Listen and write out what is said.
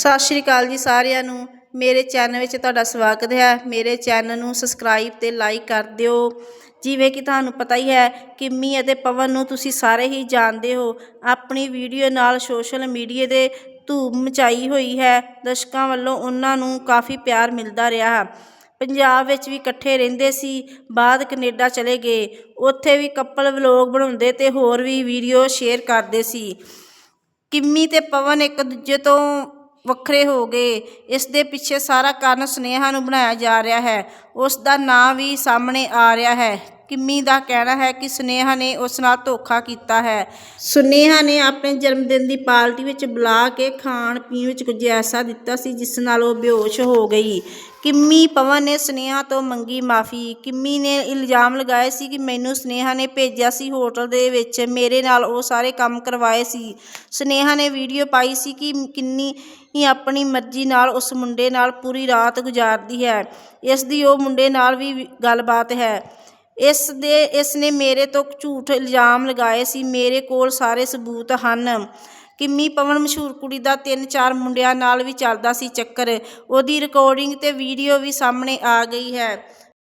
ਸਤਿ ਸ਼੍ਰੀ ਅਕਾਲ ਜੀ ਸਾਰਿਆਂ ਨੂੰ। ਮੇਰੇ ਚੈਨਲ ਵਿੱਚ ਤੁਹਾਡਾ ਸਵਾਗਤ ਹੈ। ਮੇਰੇ ਚੈਨਲ ਨੂੰ ਸਬਸਕ੍ਰਾਈਬ ਤੇ ਲਾਈਕ ਕਰ ਦਿਓ। ਜਿਵੇਂ ਕਿ ਤੁਹਾਨੂੰ ਪਤਾ ਹੀ ਹੈ ਕਿੰਮੀ ਅਤੇ ਪਵਨ ਨੂੰ ਤੁਸੀਂ ਸਾਰੇ ਹੀ ਜਾਣਦੇ ਹੋ। ਆਪਣੀ ਵੀਡੀਓ ਨਾਲ ਸੋਸ਼ਲ ਮੀਡੀਆ ਦੇ ਧੂਮ ਮਚਾਈ ਹੋਈ ਹੈ। ਦਰਸ਼ਕਾਂ ਵੱਲੋਂ ਉਹਨਾਂ ਨੂੰ ਕਾਫੀ ਪਿਆਰ ਮਿਲਦਾ ਰਿਹਾ। ਹੈ ਪੰਜਾਬ ਵਿੱਚ ਵੀ ਇਕੱਠੇ ਰਹਿੰਦੇ ਸੀ, ਬਾਅਦ ਕੈਨੇਡਾ ਚਲੇ ਗਏ। ਉੱਥੇ ਵੀ ਕਪਲ ਵਲੋਗ ਬਣਾਉਂਦੇ ਤੇ ਹੋਰ ਵੀ ਵੀਡੀਓ ਸ਼ੇਅਰ ਕਰਦੇ ਸੀ। ਕਿੰਮੀ ਤੇ ਪਵਨ ਇੱਕ ਦੂਜੇ ਤੋਂ ਵੱਖਰੇ ਹੋ ਗਏ। ਇਸ ਦੇ ਪਿੱਛੇ ਸਾਰਾ ਕਾਰਨ ਸੁਨੇਹਾ ਨੂੰ ਬਣਾਇਆ ਜਾ ਰਿਹਾ ਹੈ। ਉਸ ਦਾ ਨਾਂ ਵੀ ਸਾਹਮਣੇ ਆ ਰਿਹਾ ਹੈ। ਕਿੰਮੀ ਦਾ ਕਹਿਣਾ ਹੈ ਕਿ ਸੁਨੇਹਾ ਨੇ ਉਸ ਨਾਲ ਧੋਖਾ ਕੀਤਾ ਹੈ। ਸੁਨੇਹਾ ਨੇ ਆਪਣੇ ਜਨਮਦਿਨ ਦੀ ਪਾਰਟੀ ਵਿੱਚ ਬੁਲਾ ਕੇ ਖਾਣ ਪੀਣ ਵਿੱਚ ਕੁਝ ਐਸਾ ਦਿੱਤਾ ਸੀ ਜਿਸ ਨਾਲ ਉਹ ਬੇਹੋਸ਼ ਹੋ ਗਈ। ਕਿੰਮੀ ਪਵਨ ਨੇ ਸੁਨੇਹਾ ਤੋਂ ਮੰਗੀ ਮਾਫੀ। ਕਿੰਮੀ ਨੇ ਇਲਜ਼ਾਮ ਲਗਾਏ ਸੀ ਕਿ ਮੈਨੂੰ ਸੁਨੇਹਾ ਨੇ ਭੇਜਿਆ ਸੀ ਹੋਟਲ ਦੇ ਵਿੱਚ। ਮੇਰੇ ਨਾਲ ਉਹ ਸਾਰੇ ਕੰਮ ਕਰਵਾਏ ਸੀ। ਸੁਨੇਹਾ ਨੇ ਵੀਡੀਓ ਪਾਈ ਸੀ ਕਿ ਕਿੰਨੀ ਹੀ ਆਪਣੀ ਮਰਜ਼ੀ ਨਾਲ ਉਸ ਮੁੰਡੇ ਨਾਲ ਪੂਰੀ ਰਾਤ ਗੁਜ਼ਾਰਦੀ ਹੈ। ਇਸ ਦੀ ਉਹ ਮੁੰਡੇ ਨਾਲ ਵੀ ਗੱਲਬਾਤ ਹੈ। ਇਸ ਦੇ, ਇਸ ਨੇ ਮੇਰੇ ਤੋਂ ਝੂਠ ਇਲਜ਼ਾਮ ਲਗਾਏ ਸੀ। ਮੇਰੇ ਕੋਲ ਸਾਰੇ ਸਬੂਤ ਹਨ ਕਿੰਮੀ ਪਵਨ ਮਸ਼ਹੂਰ ਕੁੜੀ ਦਾ ਤਿੰਨ ਚਾਰ ਮੁੰਡਿਆਂ ਨਾਲ ਵੀ ਚੱਲਦਾ ਸੀ ਚੱਕਰ। ਉਹਦੀ ਰਿਕਾਰਡਿੰਗ ਤੇ ਵੀਡੀਓ ਵੀ ਸਾਹਮਣੇ ਆ ਗਈ ਹੈ।